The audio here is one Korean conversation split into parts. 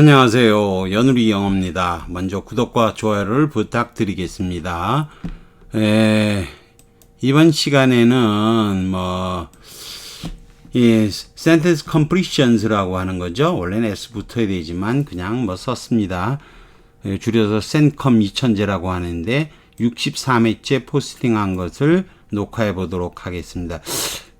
안녕하세요. 연우리 영어입니다. 먼저 구독과 좋아요를 부탁드리겠습니다. 에, 이번 시간에는 뭐, 이 sentence completions라고 하는 거죠. 원래는 S 붙어야 되지만 그냥 뭐 썼습니다. 에, 줄여서 센컴 이천제라고 하는데 63회째 포스팅한 것을 녹화해 보도록 하겠습니다.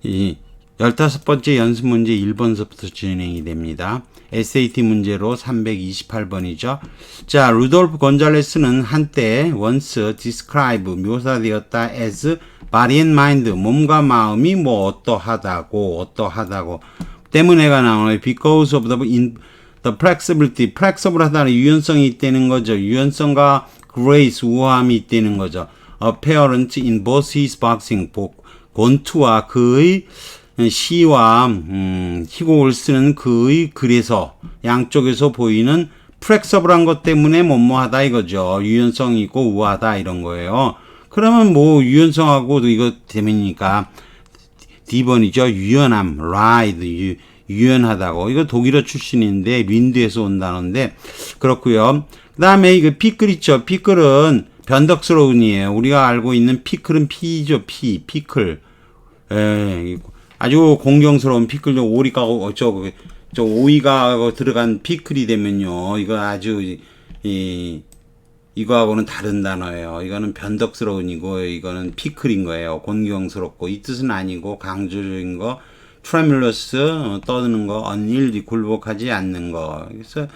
이 15번째 연습 문제 1번서부터 진행이 됩니다. SAT 문제로 328번이죠. 자, 루돌프 곤잘레스는 한때 once describe 묘사되었다 as body and mind 몸과 마음이 뭐 어떠하다고 어떠하다고 때문에가 나오는 because of the in the flexibility flexible하다는 유연성이 있다는 거죠. 유연성과 grace 우아함이 있다는 거죠. apparent in both his boxing 곤투와 그의 시와 음, 희곡을 쓰는 그의 글에서 양쪽에서 보이는 플렉서블한 것 때문에 뭐뭐하다 이거죠. 유연성이 있고 우아하다 이런 거예요. 그러면 뭐 유연성하고 이거 때문이니까 D번이죠. 유연함, ride, 유, 유연하다고. 이거 독일어 출신인데 린드에서 온 단어인데 그렇고요. 그다음에 이거 피클 있죠. 피클은 변덕스러운이에요. 우리가 알고 있는 피클은 피죠. 피, 피클. 에, 아주 공경스러운 피클 오리가 어쩌 저 오이가 들어간 피클이 되면요 이거 아주 이 이거하고는 다른 단어예요. 이거는 변덕스러운 이고 이거는 피클인 거예요. 곤경스럽고 이 뜻은 아니고 강조적인 거 트레밀러스 떠드는 거 언일이 굴복하지 않는 거. 그래서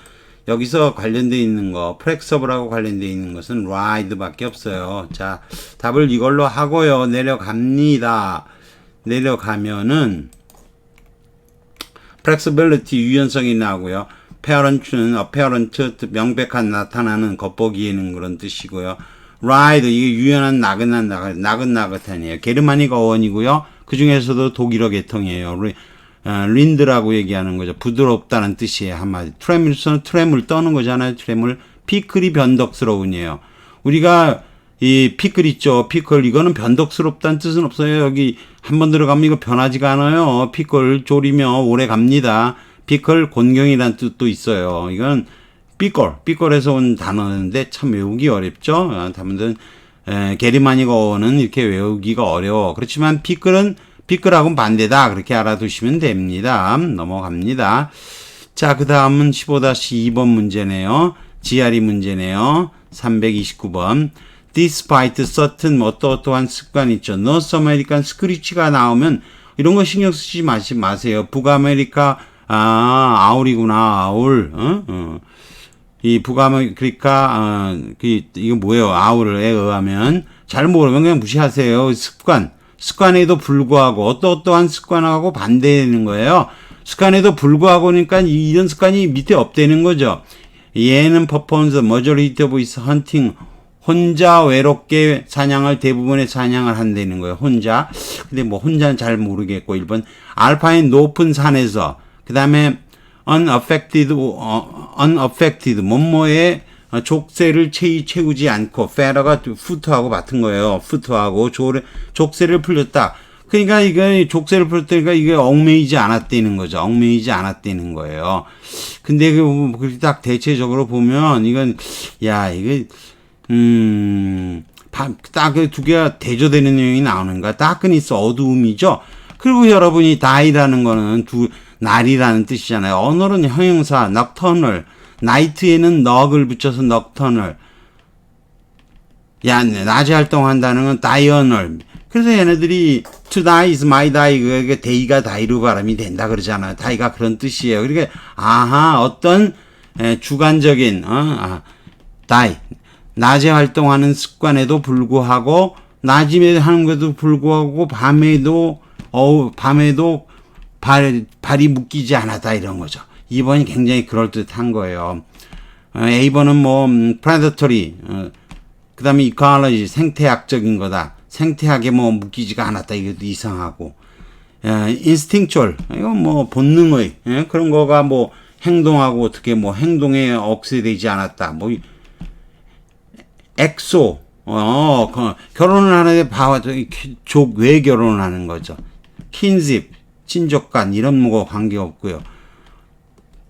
여기서 관련돼 있는 거 프렉서블하고 관련돼 있는 것은 라이드밖에 없어요. 자 답을 이걸로 하고요 내려갑니다. 내려가면은 flexibility 유연성이 나오고요. parent는 apparent 명백한 나타나는 겉보기에는 그런 뜻이고요. ride 이게 유연한 나긋한 나긋 나긋나긋한이에요. 게르마닉 어원이고요. 그 중에서도 독일어 계통이에요. 어, 린드라고 얘기하는 거죠. 부드럽다는 뜻이에요. 한마디. 트레밀스는 트램을 떠는 거잖아요. 트램을 피클이 변덕스러운이에요. 우리가 이 피클 있죠. 피클 이거는 변덕스럽다는 뜻은 없어요. 여기 한 번 들어가면 이거 변하지가 않아요. 피클 졸이면 오래 갑니다. 피클 곤경이라는 뜻도 있어요. 이건 삐꼴, 삐꼴에서 온 단어인데 참 외우기 어렵죠. 다분들 게리마니어는 이렇게 외우기가 어려워. 그렇지만 피클은 피클하고는 반대다. 그렇게 알아두시면 됩니다. 넘어갑니다. 자, 그 다음은 15-2번 문제네요. GRE 문제네요. 329번. Despite certain 어떠어떠한 습관 있죠. 노스 아메리칸 스크리치가 나오면 이런 거 신경 쓰지 마시, 마세요. 북아메리카 아 아울이구나 아울 어? 어. 이 북아메리카 어, 그 이거 뭐예요 아울에 의하면 잘 모르면 그냥 무시하세요 습관 습관에도 불구하고 어떠어떠한 습관하고 반대되는 거예요 습관에도 불구하고니까 이런 습관이 밑에 없대는 거죠 얘는 퍼포먼스 머저리티 오브 이스 헌팅 혼자 외롭게 사냥을 대부분의 사냥을 한다는 거예요. 혼자. 근데 뭐 혼자는 잘 모르겠고 1번 알파인 높은 산에서 그다음에 unaffected 어, unaffected 뭐뭐에 족쇄를 채, 채우지 않고 페러가 푸트하고 같은 거예요. 푸트하고 족쇄를 풀렸다. 그러니까 이게 족쇄를 풀었다니까 이게 얽매이지 않았다는 거죠. 얽매이지 않았다는 거예요. 근데 그딱 대체적으로 보면 이건 야 이게 음, 딱두 개가 대조되는 내용이 나오는가? 다크니스 어두움이죠. 그리고 여러분이 다이라는 거는 두 날이라는 뜻이잖아요. 언어는 형용사 넉터널, 나이트에는 넉을 붙여서 넉터널. 야, 낮에 활동한다는 건 다이어널. 그래서 얘네들이 to die is my die 그게 데이가 다이로 발음이 된다 그러잖아요. 다이가 그런 뜻이에요. 그러니까 아하 어떤 주관적인 어 아, die 낮에 활동하는 습관에도 불구하고 낮에 하는 것도 불구하고 밤에도 어우 밤에도 발 발이 묶이지 않았다 이런 거죠. 2번이 굉장히 그럴 듯한 거예요. 어, A번은 뭐 음, predatory 어, 그다음에 ecology 생태학적인 거다. 생태학에 뭐 묶이지가 않았다 이것도 이상하고 어, instinctual 이건 뭐 본능의 예? 그런 거가 뭐 행동하고 어떻게 뭐 행동에 억세되지 않았다. 뭐 엑소, 어, 그, 결혼을 하는데 족왜 결혼을 하는 거죠. 킨집, 친족간 이런 거 관계 없고요.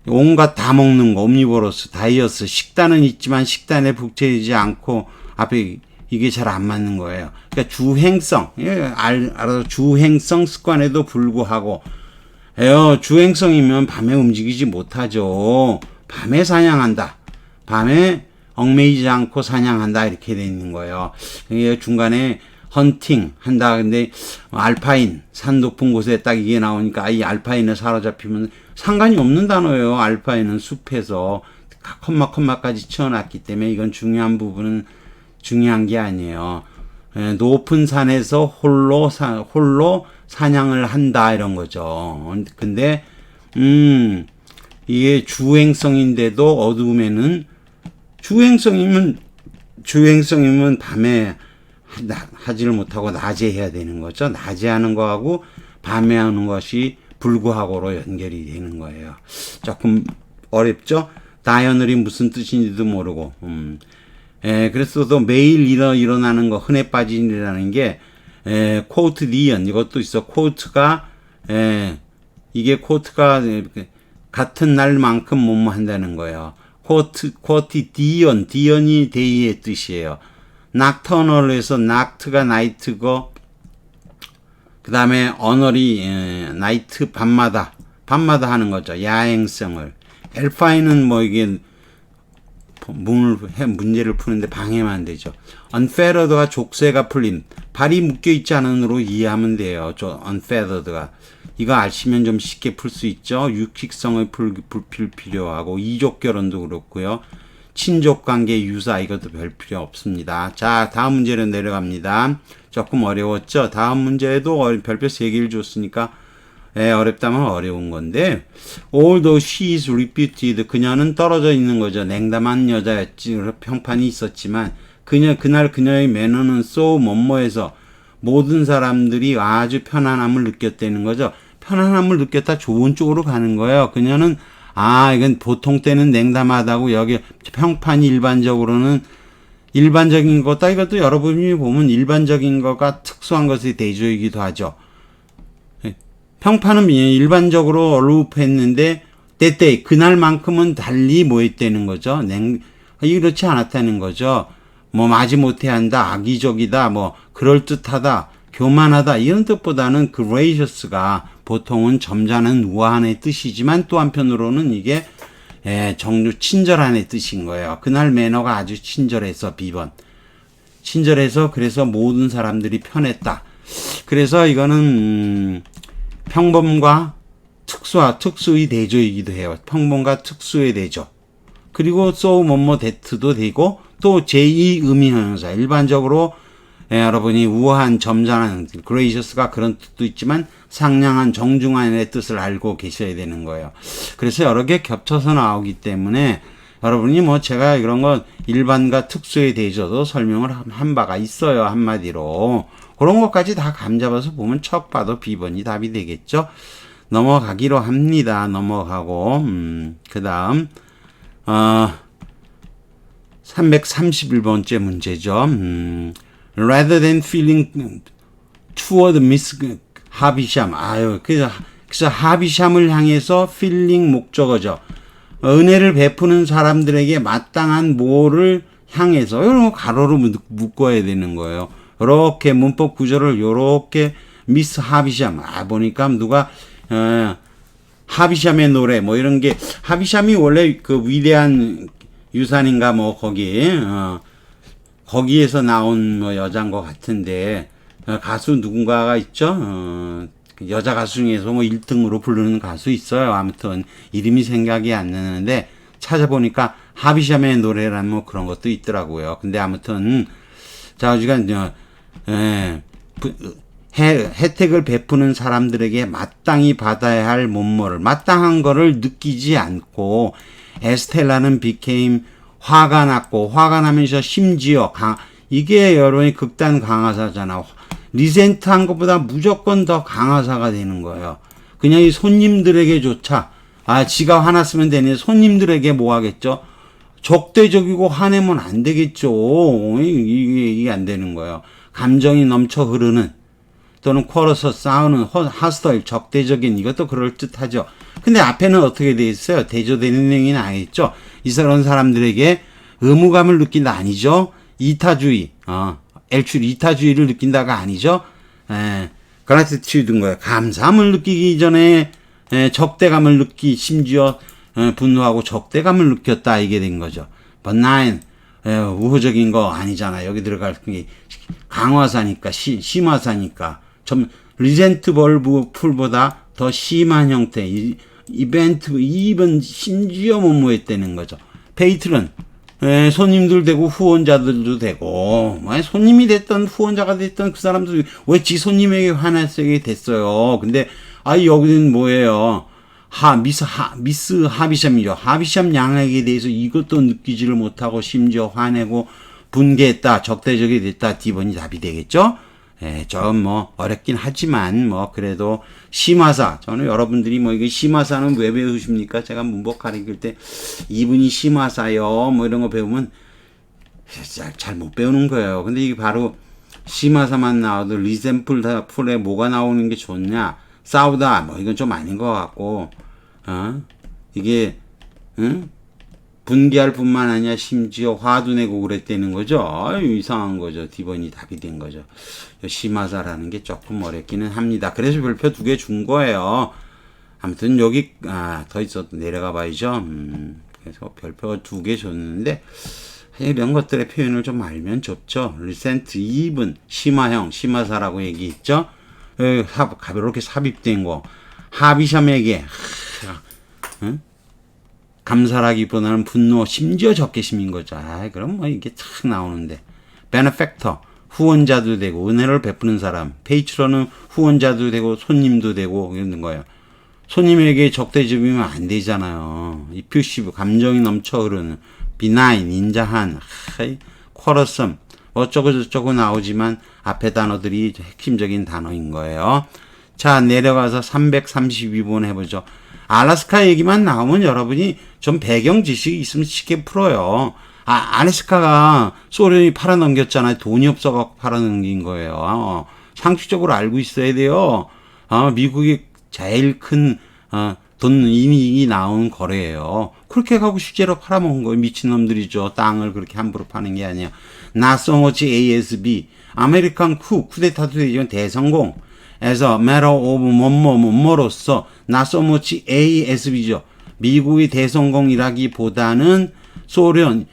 온갖 다 먹는 거, 옴니버러스, 다이어스, 식단은 있지만 식단에 북채이지 않고 앞에 이게 잘 안 맞는 거예요. 그러니까 주행성, 예, 알, 알아서 주행성 습관에도 불구하고, 에어, 주행성이면 밤에 움직이지 못하죠. 밤에 사냥한다. 밤에 얽매이지 않고 사냥한다. 이렇게 돼 있는 거예요. 이게 중간에 헌팅 한다. 근데 알파인, 산 높은 곳에 딱 이게 나오니까 이 알파인을 사로잡히면 상관이 없는 단어예요. 알파인은 숲에서 컴마 컴마까지 치워놨기 때문에 이건 중요한 부분은 중요한 게 아니에요. 예, 높은 산에서 홀로 사, 홀로 사냥을 한다 이런 거죠. 근데 음 이게 주행성인데도 어두움에는 주행성이면 주행성이면 밤에 하- 하지를 못하고 낮에 해야 되는 거죠. 낮에 하는 거하고 밤에 하는 것이 불구하고로 연결이 되는 거예요. 조금 어렵죠? 다이어널이 무슨 뜻인지도 모르고. 음. 에, 그래서 또 매일 일어, 일어나는 거, 흔해 빠진 일이라는 게, 에, 코트 디언, 이것도 있어. 코트가, 에, 이게 코트가 같은 날만큼 뭐뭐 한다는 거예요. 코트, 코트 디언, 디언이 데이의 뜻이에요. 낙터널에서 낙트가 나이트고, 그 다음에 언어리, 에, 나이트 밤마다, 밤마다 하는 거죠. 야행성을. 엘파이는 뭐 이게 문을 해 문제를 푸는데 방해만 되죠. unfeathered가 족쇄가 풀림, 발이 묶여 있지 않은으로 이해하면 돼요. 저 unfeathered가 이거 아시면 좀 쉽게 풀 수 있죠. 육식성을 풀, 풀 필요하고 이족 결혼도 그렇고요. 친족 관계 유사 이것도 별 필요 없습니다. 자, 다음 문제로 내려갑니다. 조금 어려웠죠? 다음 문제에도 어- 별표 3개를 줬으니까 예, 어렵다면 어려운 건데 although she is reputed 그녀는 떨어져 있는 거죠. 냉담한 여자였지 평판이 있었지만 그녀 그날 그녀의 매너는 so 뭐뭐해서 모든 사람들이 아주 편안함을 느꼈다는 거죠. 편안함을 느꼈다 좋은 쪽으로 가는 거예요. 그녀는 아 이건 보통 때는 냉담하다고 여기 평판이 일반적으로는 일반적인 거다 이것도 여러분이 보면 일반적인 거가 특수한 것의 대조이기도 하죠. 평판은 일반적으로 얼룩했는데 때때 그날만큼은 달리 뭐 했다는 거죠. 냉 이렇지 않았다는 거죠. 뭐 마지못해 한다, 악의적이다, 뭐 그럴 듯하다, 교만하다 이런 뜻보다는 gracious가 보통은 점잖은 우아한의 뜻이지만 또 한편으로는 이게 예, 정주 친절한의 뜻인 거예요. 그날 매너가 아주 친절해서 비번 친절해서 그래서 모든 사람들이 편했다. 그래서 이거는 음, 평범과 특수와 특수의 대조이기도 해요. 평범과 특수의 대조. 그리고 so 뭐뭐 대트도 되고 또 제2 의미형용사 일반적으로 예, 여러분이 우아한 점잖은 gracious가 그런 뜻도 있지만 상냥한 정중한의 뜻을 알고 계셔야 되는 거예요. 그래서 여러 개 겹쳐서 나오기 때문에 여러분이 뭐 제가 이런 거 일반과 특수에 대해서도 설명을 한- 한 바가 있어요 한마디로 그런 것까지 다 감잡아서 보면 척 봐도 비번이 답이 되겠죠. 넘어가기로 합니다. 넘어가고 음, 그 다음 어, 331번째 문제죠. 음, rather than feeling toward Miss 하비샴. 아유, 그래서, 그래서 하비샴을 향해서 feeling 목적어죠. 은혜를 베푸는 사람들에게 마땅한 뭐를 향해서 이런 거 가로로 묶- 묶어야 되는 거예요. 이렇게 문법 구조를 요렇게 미스 하비샴. 아 보니까 누가 어, 하비샴의 노래 뭐 이런 게 하비샴이 원래 그 위대한 유산인가 뭐 거기 어, 거기에서 나온 뭐 여자인 것 같은데 어, 가수 누군가가 있죠. 어, 그 여자 가수 중에서 뭐 1등으로 부르는 가수 있어요. 아무튼 이름이 생각이 안 나는데 찾아보니까 하비샴의 노래라는 뭐 그런 것도 있더라고요. 근데 아무튼 자 어지간 저 예, 부- 혜, 혜택을 베푸는 사람들에게 마땅히 받아야 할 몸모를 마땅한 거를 느끼지 않고 에스텔라는 became 화가 났고 화가 나면서 심지어 강 이게 여러분이 극단 강화사잖아. 리센트한 것보다 무조건 더 강화사가 되는 거예요. 그냥 이 손님들에게조차 아 지가 화났으면 되니 손님들에게 뭐 하겠죠? 적대적이고 화내면 안 되겠죠. 이게, 이게 안 되는 거예요. 감정이 넘쳐 흐르는 또는 쿼러서 싸우는 허- 하스터일 적대적인 이것도 그럴 듯하죠. 근데 앞에는 어떻게 돼 있어요? 대조되는 내용이 나있죠. 이런 사람들에게 의무감을 느낀다 아니죠? 이타주의, 어, 엘출 이타주의를 느낀다가 아니죠? 에, 그라티튜드인 거예요. 감사함을 느끼기 전에 에, 적대감을 느끼 심지어 에, 분노하고 적대감을 느꼈다 이게 된 거죠. Nine 에, 우호적인 거 아니잖아. 여기 들어갈 게 강화사니까 시, 심화사니까 좀 리젠트 벌브 풀보다 더 심한 형태 이, 이벤트 이번 심지어 못모했다는 거죠. 페이트런 에, 손님들 되고 후원자들도 되고 뭐, 손님이 됐던 후원자가 됐던 그 사람들 왜 지 손님에게 화났게 됐어요. 근데 아 여기는 뭐예요? 하 미스 하 미스 하비샴이죠. 하비샴 양에게 대해서 이것도 느끼지를 못하고 심지어 화내고 분개했다, 적대적이 됐다. 디번이 답이 되겠죠? 예, 좀 뭐 어렵긴 하지만 뭐 그래도 심화사 저는 여러분들이 뭐 이게 심화사는 왜 배우십니까? 제가 문법 가르칠 때 이분이 심화사요 뭐 이런 거 배우면 잘 못 배우는 거예요. 근데 이게 바로 심화사만 나와도 리샘플 다 풀에 뭐가 나오는 게 좋냐? 싸우다 뭐 이건 좀 아닌 것 같고 어 이게 응? 분개할 뿐만 아니라 심지어 화도 내고 그랬다는 거죠. 이상한 거죠. 디번이 답이 된 거죠. 심화사라는 게 조금 어렵기는 합니다. 그래서 별표 두 개 준 거예요. 아무튼 여기 아, 더 있어 내려가 봐야죠. 음, 그래서 별표 두 개 줬는데 이런 것들의 표현을 좀 알면 좋죠. 리센트 2분 심화형 심화사라고 얘기했죠. 여기 삽, 가볍게 삽입된 거 하비샴에게 하, 응? 감사라기보다는 분노, 심지어 적개심인 거죠. 아, 그럼 뭐 이게 탁 나오는데. 베네펙터, 후원자도 되고, 은혜를 베푸는 사람. 페이트로는 후원자도 되고, 손님도 되고, 이런 거예요. 손님에게 적대적이면 안 되잖아요. 이 퓨시브, 감정이 넘쳐 흐르는, 비나인, 인자한, 하이, 쿼러썸, 어쩌고저쩌고 나오지만, 앞에 단어들이 핵심적인 단어인 거예요. 자, 내려가서 332번 해보죠. 알라스카 얘기만 나오면 여러분이 좀 배경 지식이 있으면 쉽게 풀어요. 아, 알래스카가 소련이 팔아넘겼잖아요. 돈이 없어갖고 팔아넘긴 거예요. 어, 상식적으로 알고 있어야 돼요. 어, 미국이 제일 큰, 어, 돈 이익이 나온 거래예요. 그렇게 하고 실제로 팔아먹은 거예요. 미친놈들이죠. 땅을 그렇게 함부로 파는 게 아니야. 나성어치 ASB, 아메리칸 쿠, 쿠데타도 되지만 대성공. 에서 matter of 뭐뭐 뭐뭐로서 나소모치 ASB죠. 미국이 대성공이라기보다는 소련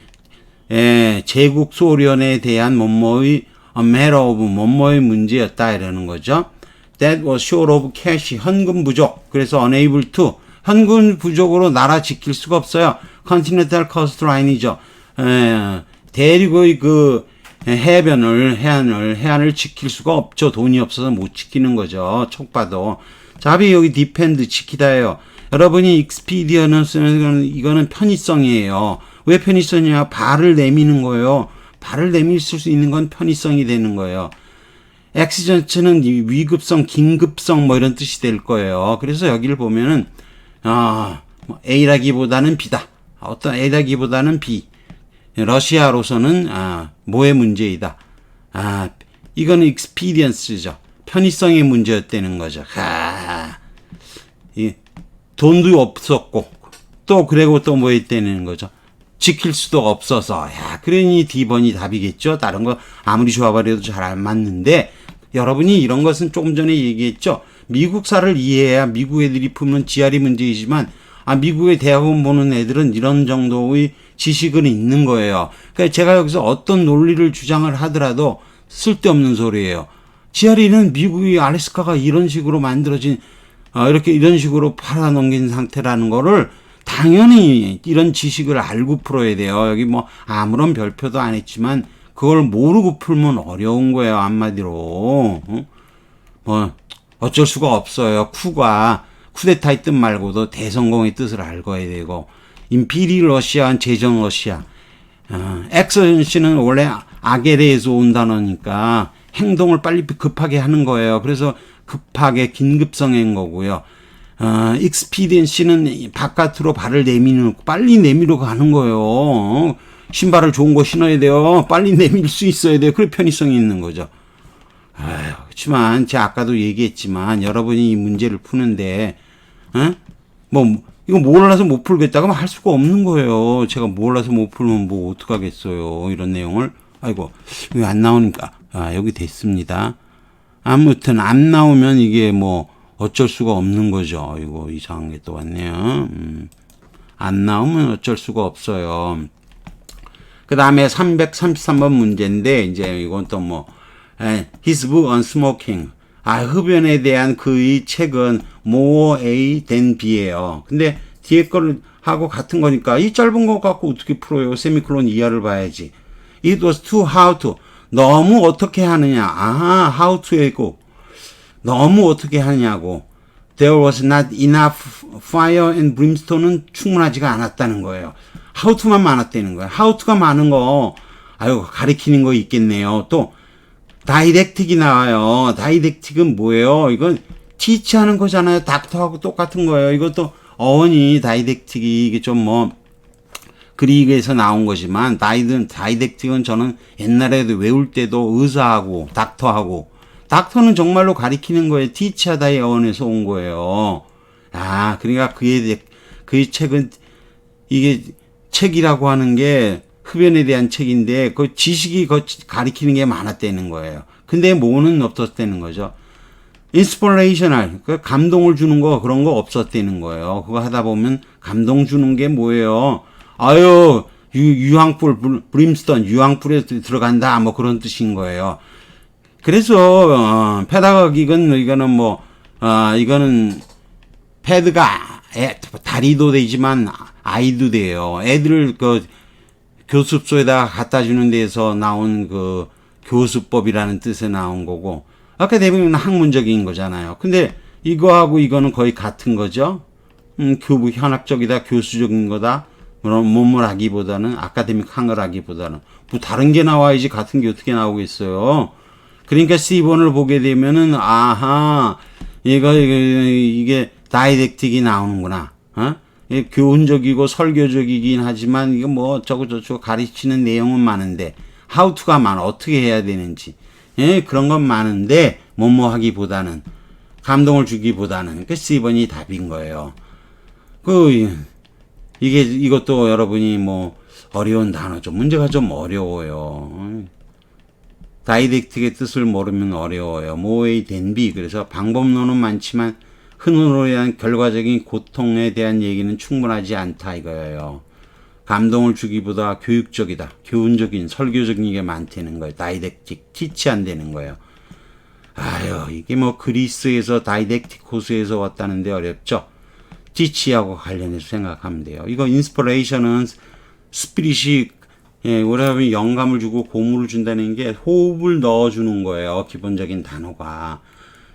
에, 제국 소련에 대한 뭐뭐의 a matter of 뭐뭐의 문제였다 이러는 거죠. That was short of cash 현금 부족. 그래서 unable to 현금 부족으로 나라 지킬 수가 없어요. continental coastline이죠. 에, 대륙의 그 해변을 해안을 해안을 지킬 수가 없죠. 돈이 없어서 못 지키는 거죠. 촉봐도. 자비 여기 디펜드 지키다예요. 여러분이 익스피디어는 쓰는 이거는 편의성이에요. 왜 편의성이냐? 발을 내미는 거예요. 발을 내밀 수 있는 건 편의성이 되는 거예요. 엑시전츠는 위급성, 긴급성 뭐 이런 뜻이 될 거예요. 그래서 여기를 보면은 아, 뭐 A라기보다는 B다. 어떤 A라기보다는 B. 러시아로서는 아, 뭐의 문제이다. 아, 이거는 expedience죠. 편의성의 문제였다는 거죠. 하, 이 돈도 없었고 또 그리고 또뭐 했다는 거죠. 지킬 수도 없어서 야 그러니 D번이 답이겠죠. 다른 거 아무리 좋아버려도 잘 안 맞는데 여러분이 이런 것은 조금 전에 얘기했죠. 미국사를 이해해야 미국 애들이 품는 지하리 문제이지만 아 미국의 대학원 보는 애들은 이런 정도의 지식은 있는 거예요. 그러니까 제가 여기서 어떤 논리를 주장을 하더라도 쓸데없는 소리예요. 지하리는 미국이 알래스카가 이런 식으로 만들어진 어, 이렇게 이런 식으로 팔아넘긴 상태라는 거를 당연히 이런 지식을 알고 풀어야 돼요. 여기 뭐 아무런 별표도 안 했지만 그걸 모르고 풀면 어려운 거예요. 한마디로. 어? 뭐 어쩔 수가 없어요. 쿠가 쿠데타의 뜻 말고도 대성공의 뜻을 알고야 되고 임피리 러시아한 제정 러시아. 어, 액션시는 원래 아게레에서 온 단어니까 행동을 빨리 급하게 하는 거예요. 그래서 급하게 긴급성인 거고요. 어, 익스피디언시는 바깥으로 발을 내미는 빨리 내밀어 가는 거예요. 어, 신발을 좋은 거 신어야 돼요. 빨리 내밀 수 있어야 돼요. 그래 편의성이 있는 거죠. 아휴, 그렇지만 제가 아까도 얘기했지만 여러분이 이 문제를 푸는데 어? 뭐 이거 몰라서 못 풀겠다 그러면 할 수가 없는 거예요. 제가 몰라서 못 풀면 뭐 어떡하겠어요. 이런 내용을 아이고 왜 안 나오니까 아 여기 됐습니다. 아무튼 안 나오면 이게 뭐 어쩔 수가 없는 거죠. 이거 이상한 게 또 왔네요. 음. 안 나오면 어쩔 수가 없어요. 그 다음에 333번 문제인데, 이제 이건 또 뭐, 에, His book on smoking. 아, 흡연에 대한 그의 책은 more A than B예요. 근데 뒤에 거를 하고 같은 거니까 이 짧은 거 갖고 어떻게 풀어요? 세미콜론 이하를 봐야지. It was too how to. 너무 어떻게 하느냐. 아, how to에 있고. 너무 어떻게 하냐고. There was not enough fire and brimstone은 충분하지가 않았다는 거예요. How to만 많았다는 거예요. How to가 많은 거, 아유, 가리키는 거 있겠네요. 또, 다이렉틱이 나와요. 다이렉틱은 뭐예요? 이건 teach 하는 거잖아요. 닥터하고 똑같은 거예요. 이것도 어원이 다이렉틱이 이게 좀 뭐, 그리그에서 나온 거지만, 다이든, 다이렉틱은 저는 옛날에도 외울 때도 의사하고, 닥터하고, 닥터는 정말로 가리키는 거예요. 티치하다의 어원에서 온 거예요. 아, 그러니까 대해, 그의 책은, 이게 책이라고 하는 게 흡연에 대한 책인데, 그 지식이 그 가리키는 게 많았다는 거예요. 근데 뭐는 없었다는 거죠. 인스퍼레이셔널, 그 감동을 주는 거, 그런 거 없었다는 거예요. 그거 하다 보면 감동 주는 게 뭐예요? 아유, 유, 유황불, 불- 브림스톤, 유황불에 들어간다, 뭐 그런 뜻인 거예요. 그래서 어, 페다고기건 이거는 뭐 어, 이거는 패드가 애, 다리도 되지만 아이도 돼요. 애들을 그 교습소에다가 갖다 주는 데에서 나온 그 교수법이라는 뜻에 나온 거고 아까 대부분 학문적인 거잖아요. 근데 이거하고 이거는 거의 같은 거죠. 음, 교부 현학적이다, 교수적인 거다. 그런 몸을 하기보다는 아카데믹 한 걸 하기보다는 뭐 다른 게 나와야지 같은 게 어떻게 나오겠어요. 그러니까 C본을 보게 되면은 아하 이거 이거 이게 다이렉틱이 나오는구나. 어? 이게 교훈적이고 설교적이긴 하지만 이거 뭐 저거 저거 가르치는 내용은 많은데 to가 많아 어떻게 해야 되는지 예 그런 건 많은데 뭐뭐 하기보다는 감동을 주기보다는 그 C번이 답인 거예요. 그 이게 이것도 여러분이 뭐 어려운 단어죠. 문제가 좀 어려워요. 다이렉틱의 뜻을 모르면 어려워요. 모의 den비 그래서 방법론은 많지만 흔으로 인한 결과적인 고통에 대한 얘기는 충분하지 않다 이거예요. 감동을 주기보다 교육적이다, 교훈적인, 설교적인 게 많다는 거예요. 다이렉틱, 티치 안 되는 거예요. 아유, 이게 뭐 그리스에서 다이렉틱 호수에서 왔다는데 어렵죠? 티치하고 관련해서 생각하면 돼요. 이거 인스퍼레이션은 스피릿이 예, 우리가 영감을 주고 고무를 준다는 게 호흡을 넣어주는 거예요. 기본적인 단어가.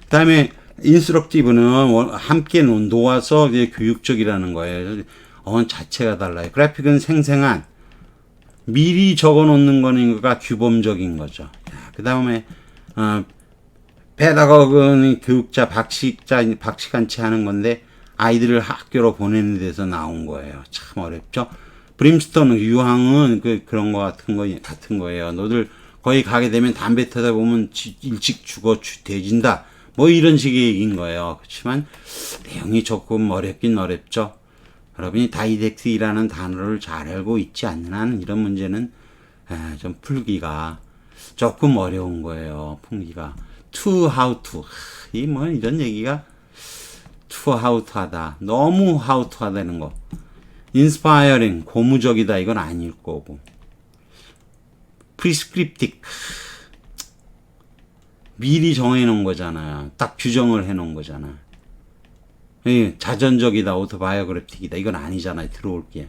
그 다음에 인스트럭티브는 원- 함께 놓- 놓아서 교육적이라는 거예요. 어원 자체가 달라요. 그래픽은 생생한 미리 적어 놓는 거니까 규범적인 거죠. 그 다음에 어, 페다고그는 교육자, 박식자, 박식한 채 하는 건데 아이들을 학교로 보내는 데서 나온 거예요. 참 어렵죠. 브림스톤 유황은 그 그런 거 같은 거 같은 거예요. 너들 거기 가게 되면 담배 타다 보면 지- 일찍 죽어 죽- 돼진다. 뭐 이런 얘기인 거예요. 그렇지만 내용이 조금 어렵긴 어렵죠. 여러분이 다이렉트이라는 단어를 잘 알고 있지 않는 한 이런 문제는 아, 좀 풀기가 조금 어려운 거예요. 풀기가. to how to 이 뭐 이런 얘기가 to how to 하다. 너무 how to 하다는 거. inspiring 고무적이다. 이건 아닐 거고. prescriptive 미리 정해 놓은 거잖아요. 딱 규정을 해 놓은 거잖아요. 예, 자전적이다, 오토바이오그래픽이다. 이건 아니잖아요. 들어올 게.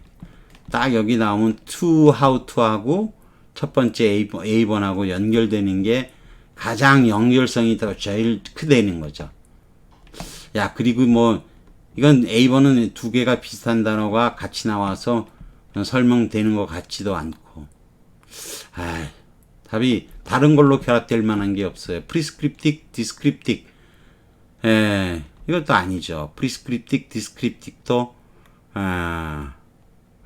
딱 여기 나오면 to, how to 하고 첫 번째 A번, A번하고 연결되는 게 가장 연결성이 더 제일 크다는 거죠. 야, 그리고 뭐, 이건 A번은 두 개가 비슷한 단어가 같이 나와서 설명되는 것 같지도 않고. 아, 답이 다른 걸로 결합될 만한 게 없어요. prescriptive, descriptive. 예, 이것도 아니죠. prescriptive, descriptive도, 아,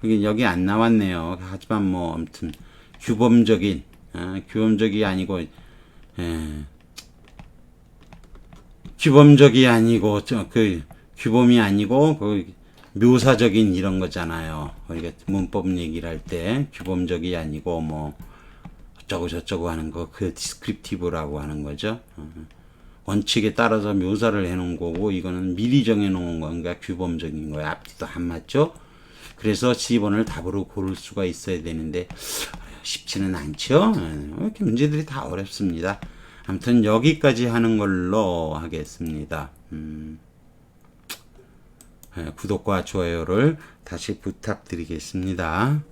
이게 여기 안 나왔네요. 하지만 뭐, 아무튼, 규범적인, 아, 규범적이 아니고, 예, 규범적이 아니고 저 그 규범이 아니고 그 묘사적인 이런 거잖아요. 우리가 문법 얘기를 할 때 규범적이 아니고 뭐 어쩌고 저쩌고 하는 거 그 디스크립티브라고 하는 거죠. 어. 원칙에 따라서 묘사를 해놓은 거고 이거는 미리 정해놓은 건가 규범적인 거야. 앞뒤도 안 맞죠? 그래서 C번을 답으로 고를 수가 있어야 되는데 쉽지는 않죠. 예, 이렇게 문제들이 다 어렵습니다. 아무튼 여기까지 하는 걸로 하겠습니다. 음, 예, 구독과 좋아요를 다시 부탁드리겠습니다.